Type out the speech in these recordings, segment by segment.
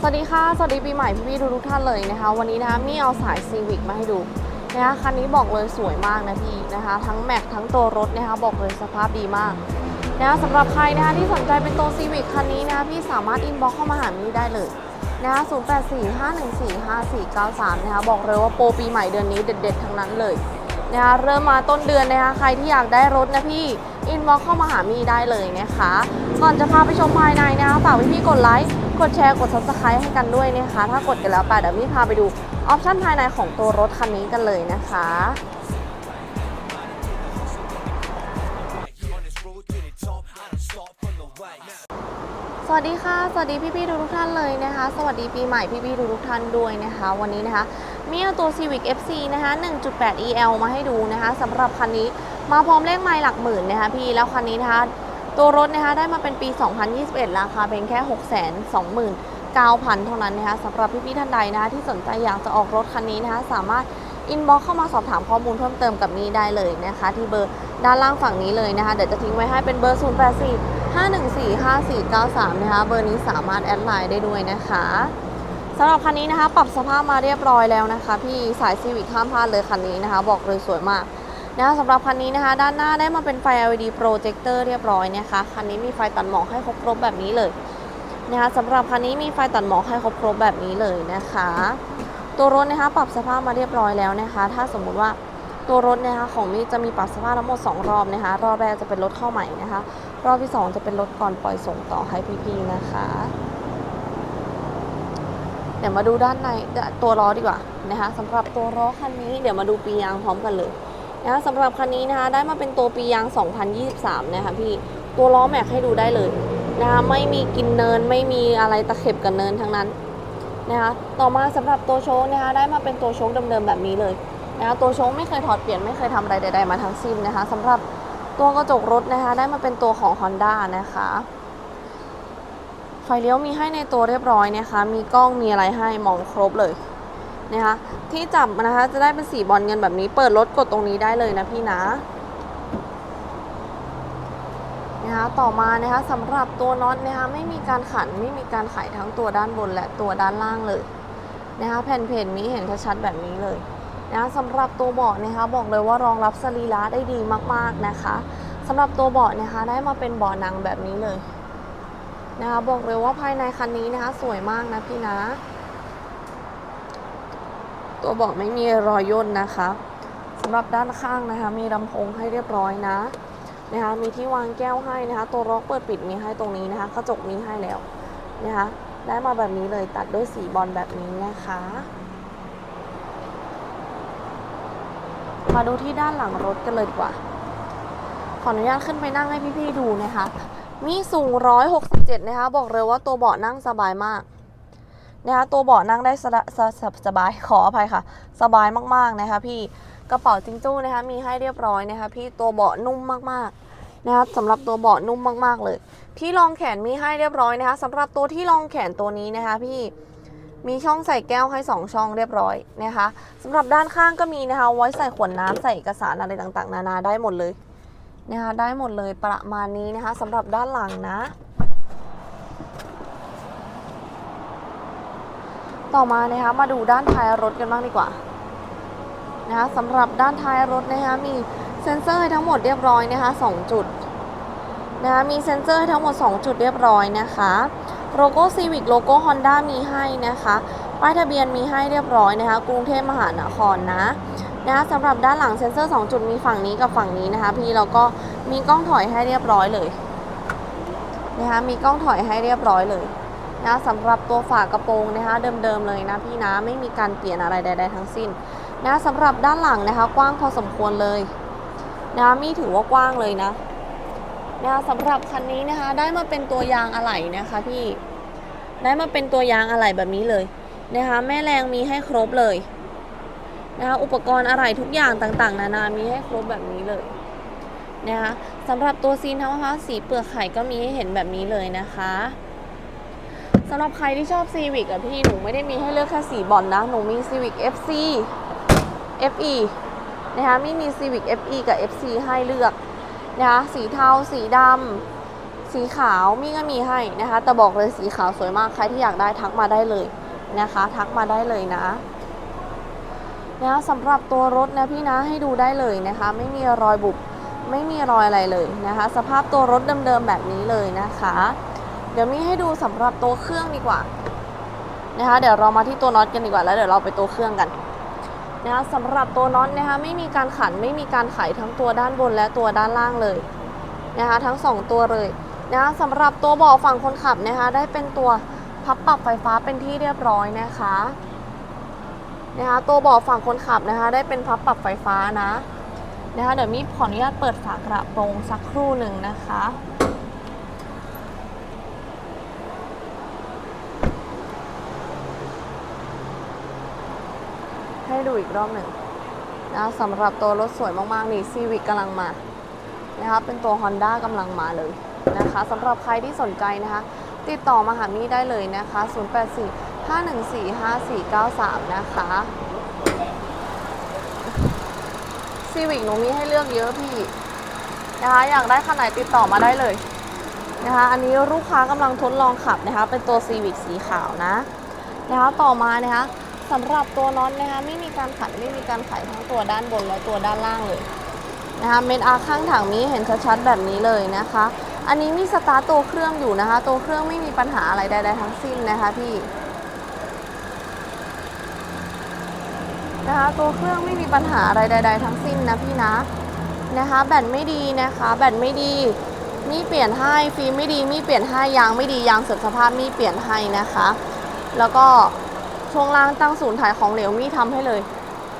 สวัสดีค่ะ สวัสดีปีใหม่พี่ๆทุกท่านเลยนะคะ วันนี้นะคะมี่เอาสายซีวิกมาให้ดูนะคะคันนี้บอกเลยสวยมากนะพี่นะคะ ทั้งแม็กทั้งตัวรถนะคะบอกเลยสภาพดีมากนะคะสำหรับใครนะคะที่สนใจเป็นตัวซีวิกคันนี้นะคะพี่สามารถอินบ็อกเข้ามาหามี่ได้เลยนะคะ0845145493 นะคะบอกเลยว่าโปรปีใหม่เดือนนี้เด็ด ๆ ทั้งนั้นเลยนะคะเริ่มมาต้นเดือนนะคะใครที่อยากได้รถนะพี่อินบ็อกเข้ามาหามี่ได้เลยนะคะก่อนจะพาไปชมภายในนะคะฝากพี่ๆกดไลค์ กดแชร์กด subscribe ให้กันด้วยนะคะ ถ้ากดกันแล้วไปเดี๋ยวมี่พาไปดูออปชั่นภายในของตัวรถคันนี้กันเลยนะคะสวัสดีค่ะ สวัสดีพี่ๆทุกท่านเลยนะคะ สวัสดีปีใหม่พี่ๆทุกท่านด้วยนะคะ วันนี้นะคะ มีตัว Civic FC นะคะ 1.8 EL มาให้ดูนะคะสำหรับคันนี้มาพร้อมเลขไมล์หลักหมื่นนะคะพี่แล้วคันนี้นะคะ ตัวรถนะคะได้มาเป็นปี 2021 ราคาเป็นแค่ 629,000 เท่านั้นนะคะสำหรับพี่ๆท่านใดนะคะที่สนใจอยากจะออกรถคันนี้นะคะสามารถอินบ็อกเข้ามาสอบถามข้อมูลเพิ่มเติมกับนี้ได้เลยนะคะ ที่เบอร์ด้านล่างฝั่งนี้เลยนะคะ เดี๋ยวจะทิ้งไว้ให้เป็นเบอร์ 084 514 5493 นะคะ เบอร์นี้สามารถแอดไลน์ได้ด้วยนะคะสำหรับคันนี้นะคะ ปรับสภาพมาเรียบร้อยแล้วนะคะ พี่สายซีวิคห้ามพลาดเลยคันนี้นะคะ บอกเลยสวยมาก นะสำหรับคันนี้นะคะ ด้านหน้าได้มาเป็นไฟ LED projector เรียบร้อยนะคะคันนี้มีไฟตัดหมอกให้ครบๆแบบนี้เลยนะคะสำหรับคันนี้มีไฟตัดหมอกให้ครบๆแบบนี้เลยนะคะ ตัวรถนะคะปรับสภาพมาเรียบร้อยแล้วนะคะ ถ้าสมมุติว่าตัวรถนะคะของมิจะมีปรับสภาพทั้งหมด 2 รอบนะคะ รอบแรกจะเป็นรถเข้าใหม่นะคะ รอบที่ 2 จะเป็นรถก่อนปล่อยส่งต่อให้พี่ๆนะคะ เดี๋ยวมาดูด้านในตัวล้อดีกว่านะคะสำหรับตัวล้อคันนี้เดี๋ยวมาดูปียางพร้อมกันเลย นะคะสำหรับคันนี้นะคะได้มาเป็นตัวปียาง 2023 นะคะพี่ตัวล้อแม็กให้ดูได้เลยนะคะไม่มีกินเนินไม่มีอะไรตะเข็บกับเนินทั้งนั้นนะคะต่อมาสำหรับตัวโชคนะคะได้มาเป็นตัวโชคเดิมๆแบบนี้เลยนะคะตัวโชคไม่เคยถอดเปลี่ยนไม่เคยทำอะไรใดๆมาทั้งสิ้นนะคะสำหรับตัวกระจกรถนะคะได้มาเป็นตัวของ Honda นะคะไฟเลี้ยวมีให้ในตัวเรียบร้อยนะคะ มีกล้องมีอะไรให้มองครบเลย นะคะที่จับนะคะจะได้เป็นสีบอลเงินแบบนี้ เปิดรถกดตรงนี้ได้เลยนะพี่นะนะคะต่อมานะคะสำหรับตัวน็อตนะคะไม่มีการขันไม่มีการไขทั้งตัวด้านบนและตัวด้านล่างเลยนะคะแผ่นเพจมีเห็นชัดแบบนี้เลยนะะสำหรับตัวเบาะนะคะบอกเลยว่ารองรับสรีระได้ดีมากๆนะคะสำหรับตัวเบาะนะคะได้มาเป็นเบาะหนังแบบนี้เลยนะคะบอกเลยว่าภายในคันนี้นะคะสวยมากนะพี่นะ ตัวเบาะไม่มีรอยย่นนะคะสำหรับด้านข้างนะคะ มีลำโพงให้เรียบร้อยนะนะคะมีที่วางแก้วให้นะคะ ตัวล็อกเปิดปิดมีให้ตรงนี้นะคะกระจกมีให้แล้วนะคะได้มาแบบนี้เลยตัดด้วยสีบอลแบบนี้นะคะ มาดูที่ด้านหลังรถกันเลยดีกว่า ขออนุญาตขึ้นไปนั่งให้พี่ๆดูนะคะ มีสูง 167 นะคะ บอกเลยว่าตัวเบาะนั่งสบายมาก นะคะตัวเบาะนั่งได้สะสสสบายขออภัยค่ะ สบายมากๆนะคะพี่กระเป๋าจิงจู้นะคะมีให้เรียบร้อยนะคะพี่ตัวเบาะนุ่มมากๆนะคะสำหรับตัวเบาะนุ่มมากๆเลย ที่รองแขนมีให้เรียบร้อยนะคะสำหรับตัวที่รองแขนตัวนี้นะคะพี่มีช่องใส่แก้วให้ 2 ช่องเรียบร้อยนะคะสำหรับด้านข้างก็มีนะคะ ไว้ใส่ขวดน้ำใส่เอกสารอะไรต่างๆ นานาได้หมดเลยนะคะได้หมดเลยประมาณนี้นะคะสำหรับด้านหลังนะ ต่อมานะคะมาดูด้านท้ายรถกันบ้างดีกว่านะคะสำหรับด้านท้ายรถนะคะมีเซ็นเซอร์ให้ทั้งหมดเรียบร้อยนะคะ2จุดนะคะมีเซ็นเซอร์ให้ทั้งหมด 2 จุดเรียบร้อยนะคะโลโก้ Civic โลโก้ Honda มีให้นะคะป้ายทะเบียนมีให้เรียบร้อยนะคะกรุงเทพมหานครนะนะคะสำหรับด้านหลังเซ็นเซอร์ 2 จุดมีฝั่งนี้กับฝั่งนี้นะคะพี่แล้วก็มีกล้องถอยให้เรียบร้อยเลยนะคะมีกล้องถอยให้เรียบร้อยเลย นะสำหรับตัวฝากระโปรงนะคะเดิมๆเลยนะพี่นะไม่มีการเปลี่ยนอะไรใด ๆ ทั้งสิ้นนะสำหรับด้านหลังนะคะกว้างพอสมควรเลยนะมีถือว่ากว้างเลยนะนะสำหรับคันนี้นะคะได้มาเป็นตัวยางอะไหล่นะคะพี่ได้มาเป็นตัวยางอะไหล่แบบนี้เลยนะคะแม่แรงมีให้ครบเลยนะคะอุปกรณ์อะไหล่ทุกอย่างต่างๆ นานามีให้ครบแบบนี้เลยนะคะสำหรับตัวซีนทั้งมะพร้าสีเปลือกไข่ก็มีให้เห็นแบบนี้เลยนะคะ สำหรับใครที่ชอบ Civic อะพี่หนูไม่ได้มีให้เลือกแค่สีบอลนะ หนูมี Civic FC FE นะคะไม่มี Civic FE กับ FC ให้เลือกนะคะสีเทาสีดำสีขาวมี่ก็มีให้นะคะแต่บอกเลยสีขาวสวยมากใครที่อยากได้ทักมาได้เลยนะคะ ทักมาได้เลยนะนะคะสำหรับตัวรถนะพี่นะให้ดูได้เลยนะคะ ไม่มีรอยบุบไม่มีรอยอะไรเลยนะคะ สภาพตัวรถเดิมๆแบบนี้เลยนะคะ ดี๋ยวมีให้ดูสำหรับตัวเครื่องดีกว่านะคะเดี๋ยวเรามาที่ตัวน็อตกันดีกว่าแล้วเดี๋ยวเราไปตัวเครื่องกันนะคะสำหรับตัวน็อตนะคะไม่มีการขันไม่มีการไขทั้งตัวด้านบนและตัวด้านล่างเลยนะคะทั้งสองตัวเลยนะคะสำหรับตัวเบาะฝั่งคนขับนะคะได้เป็นตัวพับปรับไฟฟ้าเป็นที่เรียบร้อยนะคะนะคะตัวเบาะฝั่งคนขับนะคะได้เป็นพับปรับไฟฟ้านะนะคะเดี๋ยวมีขออนุญาตเปิดฝากระโปรงสักครู่หนึ่งนะคะ ให้ดูอีกรอบหนึ่งนะสำหรับตัวรถสวยมากๆนี่ซีวิกกำลังมานะคะเป็นตัว Honda กำลังมาเลยนะคะสำหรับใครที่สนใจนะคะ ติดต่อมาหามี่ได้เลยนะคะ 084 514 5493 นะคะซีวิกหนูมีให้เลือกเยอะพี่นะคะอยากได้คันไหนติดต่อมาได้เลยนะคะอันนี้ลูกค้ากำลังทดลองขับนะคะเป็นตัวซีวิกสีขาวนะนะคะต่อมานะคะ สำหรับตัวน็อตนะคะไม่มีการขันไม่มีการไขทั้งตัวด้านบนและตัวด้านล่างเลยนะคะเม็ดอาร์ข้างถังนี้เห็นชัดๆแบบนี้เลยนะคะ อันนี้มีสตาร์ตตัวเครื่องอยู่นะคะ ตัวเครื่องไม่มีปัญหาอะไรใดๆทั้งสิ้นนะคะพี่นะคะตัวเครื่องไม่มีปัญหาอะไรใด ๆ ทั้งสิ้นนะพี่นะนะคะแบตไม่ดีนะคะแบตไม่ดีมีเปลี่ยนให้ฟิล์มไม่ดีมีเปลี่ยนให้ยางไม่ดียางเสื่อมสภาพมีเปลี่ยนให้นะคะ แล้วก็ ช่วงล่างตั้งศูนย์ถ่ายของเหลวมี่ทำให้เลย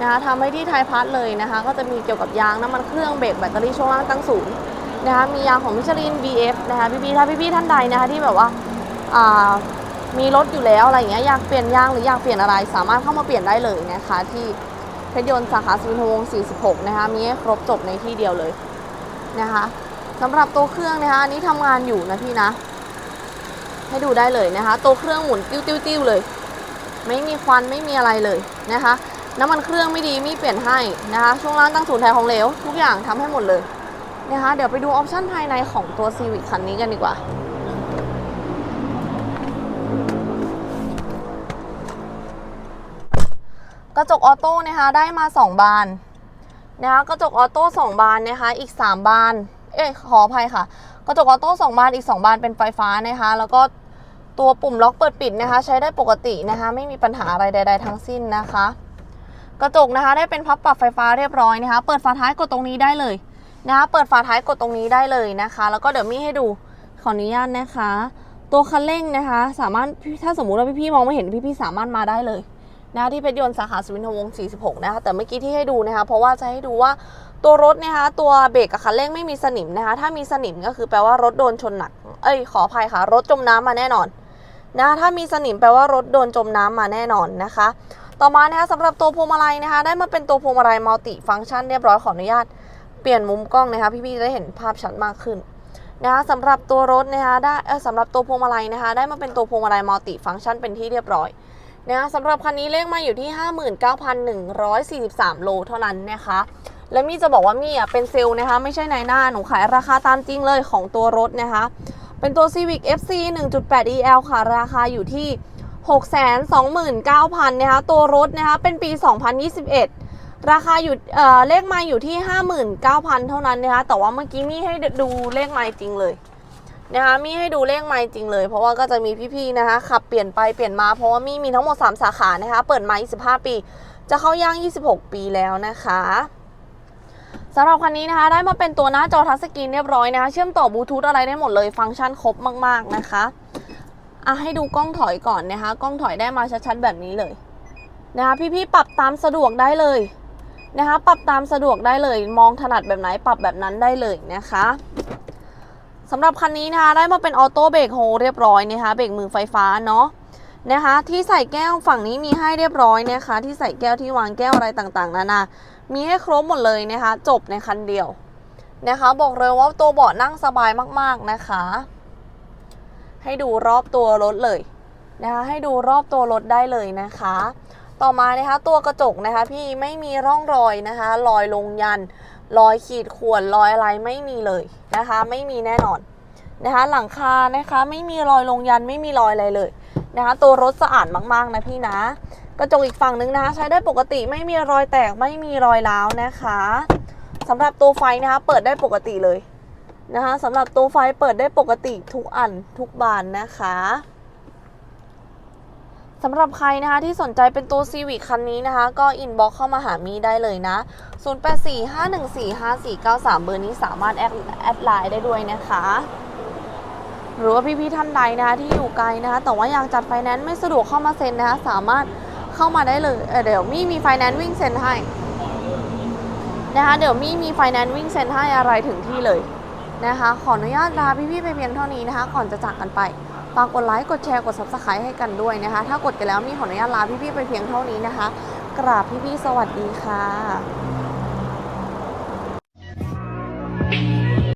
นะคะทำให้ที่ไทยพัทเลยนะคะ ก็จะมีเกี่ยวกับยางน้ำมันเครื่องเบรกแบตเตอรี่ช่วงล่างตั้งศูนย์นะคะมียางของมิชลิน BF นะคะพี่ๆถ้าพี่ๆท่านใดนะคะที่แบบว่าามีรถอยู่แล้วอะไรอย่างเงี้ยอยากเปลี่ยนยางหรืออยากเปลี่ยนอะไร สามารถเข้ามาเปลี่ยนได้เลยนะคะที่เพชรยนต์สาขาสุวินทวงศ์46 นะคะมีให้ครบจบในที่เดียวเลยนะคะสำหรับตัวเครื่องนะคะอันนี้ทำงานอยู่นะพี่นะ ให้ดูได้เลยนะคะ ตัวเครื่องหมุนติ้วๆๆเลย ไม่มีควันไม่มีอะไรเลยนะคะ น้ำมันเครื่องไม่ดีมีเปลี่ยนให้นะคะช่วงล่างตั้งศูนย์ถ่ายของเหลว ทุกอย่างทำให้หมดเลยนะคะเดี๋ยวไปดูออปชั่นภายในของตัว Civic คันนี้กันดีกว่ากระจกออโต้นะคะได้มา 2 บานนะคะกระจกออโต้2บานนะคะอีก 3 บาน เอ้ยขออภัยค่ะ กระจกออโต้2บานอีก 2 บานเป็นไฟฟ้านะคะแล้วก็ ตัวปุ่มล็อกเปิดปิดนะคะ ใช้ได้ปกตินะคะ ไม่มีปัญหาอะไรใด ๆ ทั้งสิ้นนะคะ กระจกนะคะได้เป็นพับปรับไฟฟ้าเรียบร้อยนะคะ เปิดฝาท้ายกดตรงนี้ได้เลยนะคะ เปิดฝาท้ายกดตรงนี้ได้เลยนะคะ แล้วก็เดี๋ยวมีให้ดูขออนุญาตนะคะ ตัวคันเร่งนะคะ สามารถถ้าสมมุติว่าพี่ๆมองไม่เห็นพี่ๆสามารถมาได้เลยนะะที่เพชรยนต์สาขาสุวินทวงศ์46 นะคะ แต่เมื่อกี้ที่ให้ดูนะคะ เพราะว่าจะให้ดูว่าตัวรถนะคะตัวเบรกกับคันเร่งไม่มีสนิมนะคะ ถ้ามีสนิมก็คือแปลว่ารถโดนชนหนัก เอ้ยขออภัยค่ะ รถจมน้ำมาแน่นอน นะถ้ามีสนิมแปลว่ารถโดนจมน้ำมาแน่นอนนะคะ ต่อมานะคะสำหรับตัวพวงมาลัยนะคะ ได้มาเป็นตัวพวงมาลัยมัลติฟังก์ชันเรียบร้อยขออนุญาตเปลี่ยนมุมกล้องนะคะพี่ๆจะได้เห็นภาพชัดมากขึ้นนะคะสำหรับตัวรถนะคะได้สำหรับตัวพวงมาลัยนะคะ ได้มาเป็นตัวพวงมาลัยมัลติฟังก์ชันเป็นที่เรียบร้อยนะคะสำหรับคันนี้เลขมาอยู่ที่ 59,143 โลเท่านั้นนะคะ และมี่จะบอกว่ามี่อะเป็นเซลล์นะคะ ไม่ใช่ในหน้าหนูขายราคาตามจริงเลยของตัวรถนะคะ เป็นตัว Civic FC 1.8 EL ค่ะ ราคาอยู่ที่ 629,000นะคะ ตัวรถนะคะ เป็นปี 2021 ราคาอยู่เอ่อเลขไมาอยู่ที่ 59,000 เท่านั้นนะคะ แต่ว่าเมื่อกี้มี่ให้ดูเลขไมาจริงเลยนะคะ มี่ให้ดูเลขไมาจริงเลย เพราะว่าก็จะมีพี่ๆ นะคะ ขับเปลี่ยนไปเปลี่ยนมา เพราะว่ามี่มีทั้งหมด 3 สาขา นะคะ เปิดมา 25 ปี จะเข้าย่าง 26 ปีแล้วนะคะ สำหรับคันนี้นะคะได้มาเป็นตัวหน้าจอทัชสกรีนเรียบร้อยนะคะเชื่อมต่อบลูทูธอะไรได้หมดเลยฟังก์ชันครบมาก ๆ นะคะอะให้ดูกล้องถอยก่อนนะคะ กล้องถอยได้มาชัดๆแบบนี้เลยนะคะพี่ๆปรับตามสะดวกได้เลยนะคะปรับตามสะดวกได้เลย มองถนัดแบบไหนปรับแบบนั้นได้เลยนะคะสำหรับคันนี้นะคะได้มาเป็นออโต้เบรกโฮเรียบร้อยนะคะเบรกมือไฟฟ้าเนาะ นะคะ ที่ใส่แก้วฝั่งนี้มีให้เรียบร้อยนะคะ ที่ใส่แก้วที่วางแก้วอะไรต่างๆนานามีให้ครบหมดเลยนะคะ จบในคันเดียวนะคะ บอกเลยว่าตัวเบาะนั่งสบายมากๆนะคะ ให้ดูรอบตัวรถเลยนะคะให้ดูรอบตัวรถได้เลยนะคะ ต่อมานะคะตัวกระจกนะคะ พี่ไม่มีร่องรอยนะคะรอยลงยันรอยขีดข่วนรอยอะไรไม่มีเลยนะคะ ไม่มีแน่นอนนะคะ หลังคานะคะ ไม่มีรอยลงยันไม่มีรอยอะไรเลย นะคะ ตัวรถสะอาดมากๆนะพี่นะ กระจกอีกฝั่งนึงนะคะ ใช้ได้ปกติไม่มีรอยแตกไม่มีรอยร้าวนะคะสำหรับตัวไฟนะคะ เปิดได้ปกติเลยนะคะสำหรับตัวไฟเปิดได้ปกติทุกอันทุกบานนะคะสำหรับใครนะคะที่สนใจเป็นตัว Civic คันนี้นะคะ ก็อินบ็อกเข้ามาหามีได้เลยนะ 0845145493 เบอร์นี้สามารถแอดแอดไลน์ได้ด้วยนะคะ หรือว่าพี่ๆท่านใดนะคะที่อยู่ไกลนะคะแต่ว่าอยากจัดไฟแนนซ์ไม่สะดวกเข้ามาเซ็นนะคะสามารถเข้ามาได้เลยเเดี๋ยวมี่มีไฟแนนซ์วิ่งเซ็นให้นะคะเดี๋ยวมี่มีไฟแนนซ์วิ่งเซ็นให้อะไรถึงที่เลยนะคะขออนุญาตลาพี่ๆไปเพียงเท่านี้นะคะ ก่อนจะจากกันไปฝากกดไลค์กดแชร์กด subscribe ให้กันด้วยนะคะ ถ้ากดกันแล้วมีขออนุญาตลาพี่ๆไปเพียงเท่านี้นะคะ กราบพี่ๆสวัสดีค่ะ